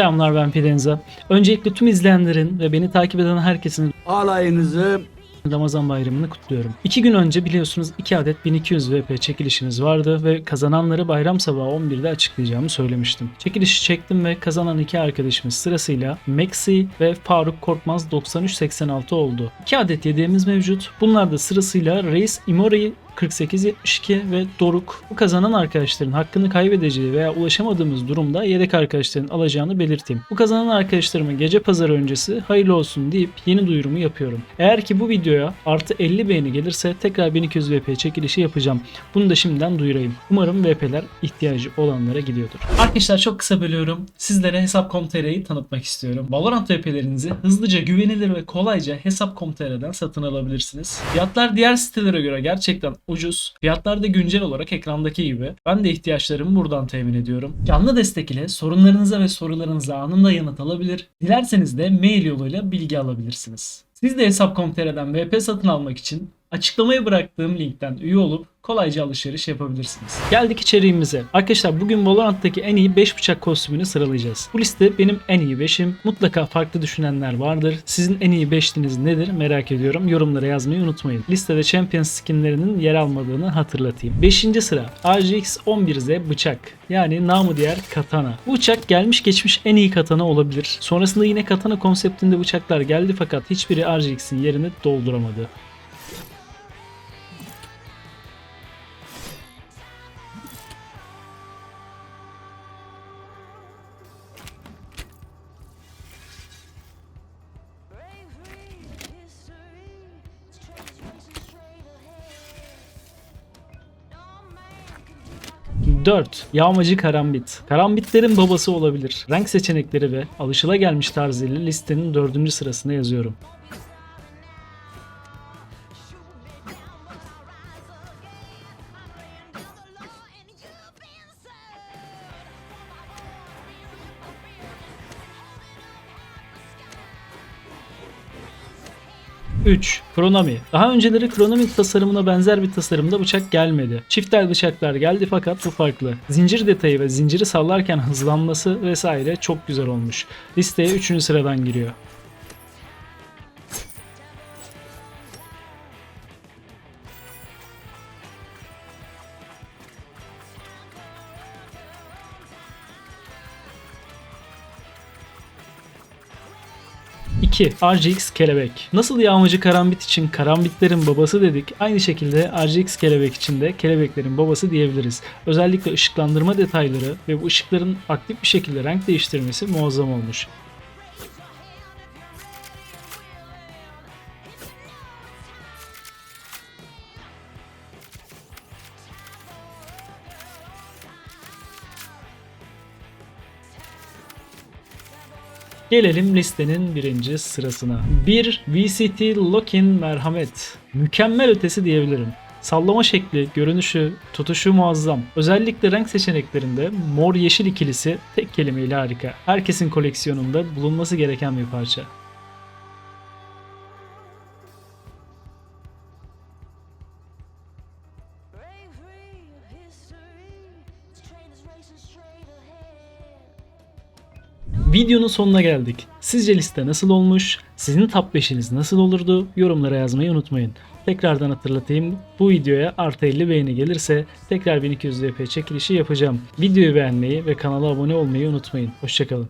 Selamlar ben Fidenza. Öncelikle tüm izleyenlerin ve beni takip eden herkesin alayınızı Ramazan bayramını kutluyorum. İki gün önce biliyorsunuz 2 adet 1200 VP çekilişiniz vardı ve kazananları bayram sabahı 11'de açıklayacağımı söylemiştim. Çekilişi çektim ve kazanan iki arkadaşımız sırasıyla Maxi ve Faruk Korkmaz 9386 oldu. 2 adet yediğimiz mevcut. Bunlar da sırasıyla Reis Imori 4872 ve Doruk. Bu kazanan arkadaşların hakkını kaybedeceği veya ulaşamadığımız durumda yedek arkadaşların alacağını belirteyim. Bu kazanan arkadaşlarıma gece pazarı öncesi hayırlı olsun deyip yeni duyurumu yapıyorum. Eğer ki bu videoya artı 50 beğeni gelirse tekrar 1200 VP çekilişi yapacağım. Bunu da şimdiden duyurayım. Umarım VP'ler ihtiyacı olanlara gidiyordur. Arkadaşlar çok kısa bölüyorum. Sizlere Hesap.com.tr'yi tanıtmak istiyorum. Valorant VP'lerinizi hızlıca, güvenilir ve kolayca Hesap.com.tr'den satın alabilirsiniz. Fiyatlar diğer sitelere göre gerçekten ucuz. Fiyatlar da güncel olarak ekrandaki gibi. Ben de ihtiyaçlarımı buradan temin ediyorum. Canlı destek ile sorunlarınıza ve sorularınıza anında yanıt alabilir. Dilerseniz de mail yoluyla bilgi alabilirsiniz. Siz de Hesap.com.tr'den VP satın almak için açıklamaya bıraktığım linkten üye olup kolayca alışveriş yapabilirsiniz. Geldik içeriğimize. Arkadaşlar bugün Valorant'taki en iyi 5 bıçak kostümünü sıralayacağız. Bu liste benim en iyi 5'im. Mutlaka farklı düşünenler vardır. Sizin en iyi 5'liniz nedir merak ediyorum. Yorumlara yazmayı unutmayın. Listede Champion skinlerinin yer almadığını hatırlatayım. 5. sıra RGX 11Z bıçak. Yani namı diğer katana. Bu bıçak gelmiş geçmiş en iyi katana olabilir. Sonrasında yine katana konseptinde bıçaklar geldi fakat hiçbiri RGX'in yerini dolduramadı. 4. Yağmacı Karambit. Karambitlerin babası olabilir. Renk seçenekleri ve alışılagelmiş tarzıyla listenin 4. sırasına yazıyorum. Üç, Kronomi. Daha önceleri Kronomi tasarımına benzer bir tasarımda bıçak gelmedi. Çiftel bıçaklar geldi fakat bu farklı. Zincir detayı ve zinciri sallarken hızlanması vesaire çok güzel olmuş. Listeye 3. sıradan giriyor. İki, RGX kelebek. Nasıl yağmacı karambit için karambitlerin babası dedik, aynı şekilde RGX kelebek için de kelebeklerin babası diyebiliriz. Özellikle ışıklandırma detayları ve bu ışıkların aktif bir şekilde renk değiştirmesi muazzam olmuş. Gelelim listenin birinci sırasına. 1. VCT Lock-in Merhamet. Mükemmel ötesi diyebilirim. Sallama şekli, görünüşü, tutuşu muazzam. Özellikle renk seçeneklerinde mor yeşil ikilisi tek kelimeyle harika. Herkesin koleksiyonunda bulunması gereken bir parça. Videonun sonuna geldik. Sizce liste nasıl olmuş? Sizin top 5'iniz nasıl olurdu? Yorumlara yazmayı unutmayın. Tekrardan hatırlatayım. Bu videoya artı 50 beğeni gelirse tekrar 1200 VP çekilişi yapacağım. Videoyu beğenmeyi ve kanala abone olmayı unutmayın. Hoşçakalın.